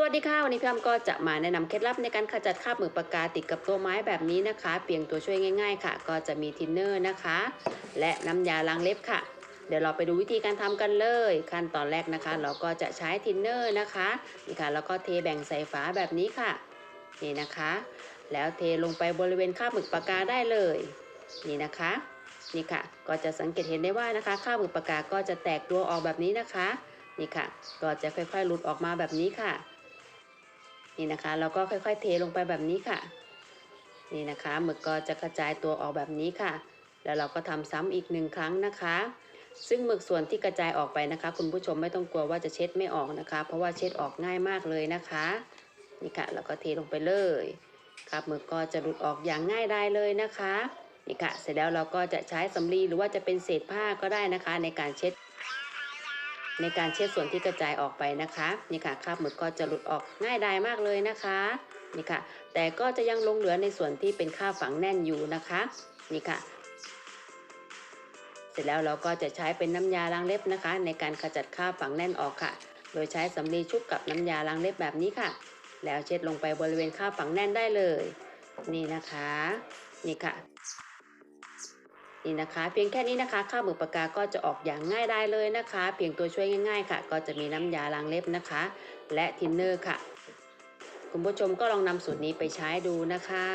สวัสดีค่ะ วันนี้พี่อ้ำก็จะมาแนะนำเคล็ดลับในการขจัดคราบหมึกปากกาติดกับตัวไม้แบบนี้นะคะ เพียงตัวช่วยง่าย ๆ ค่ะ ก็จะมีทินเนอร์นะคะ และน้ำยาล้างเล็บค่ะ เดี๋ยวเราไปดูวิธีการทำกันเลย ขั้นตอนแรกนะคะ เราก็จะใช้ทินเนอร์นะคะนี่ค่ะแล้วก็เทแบ่งใส่ฝาแบบนี้ค่ะนี่นะคะ แล้วเทลงไปบริเวณคราบหมึกปากกาได้เลย นี่นะคะนี่ค่ะ ก็จะสังเกตเห็นได้ว่านะคะคราบหมึกปากกาก็จะแตกตัวออกแบบนี้นะคะ นี่ค่ะ ก็จะค่อยๆหลุดออกมาแบบนี้ค่ะ นี่นะคะ เราก็ค่อยๆเทลงไปแบบนี้ค่ะ นี่นะคะหมึกก็จะกระจายตัวออกแบบนี้ค่ะ แล้วเราก็ทำซ้ำอีกหนึ่งครั้งนะคะ ซึ่งหมึกส่วนที่กระจายออกไปนะคะ คุณผู้ชมไม่ต้องกลัวว่าจะเช็ดไม่ออกนะคะ เพราะว่าเช็ดออกง่ายมากเลยนะคะนี่ค่ะเราก็เทลงไปเลยครับหมึกก็จะหลุดออกอย่างง่ายได้เลยนะคะนี่ค่ะเสร็จแล้วเราก็จะใช้สำลีหรือว่าจะเป็นเศษผ้าก็ได้นะคะ ในการเช็ด ในการเช็ดส่วนที่กระจายออกไปนะคะ นี่ค่ะคราบหมึกก็จะหลุดออกง่ายดายมากเลยนะคะนี่ค่ะ แต่ก็จะยังลงเหลือในส่วนที่เป็นคราบฝังแน่นอยู่นะคะนี่ค่ะ เสร็จแล้วเราก็จะใช้เป็นน้ำยาล้างเล็บนะคะ ในการขจัดคราบฝังแน่นออกค่ะ โดยใช้สำลีชุบกับน้ำยาล้างเล็บแบบนี้ค่ะ แล้วเช็ดลงไปบริเวณคราบฝังแน่นได้เลย นี่นะคะ นี่ค่ะ นี่นะคะ เพียงแค่นี้นะคะข้าวหมึกปากกาก็จะออกอย่างง่ายได้เลยนะคะ เพียงตัวช่วยง่าย ๆ ค่ะ ก็จะมีน้ำยาล้างเล็บนะคะ และทินเนอร์ค่ะ คุณผู้ชมก็ลองนำสูตรนี้ไปใช้ดูนะคะ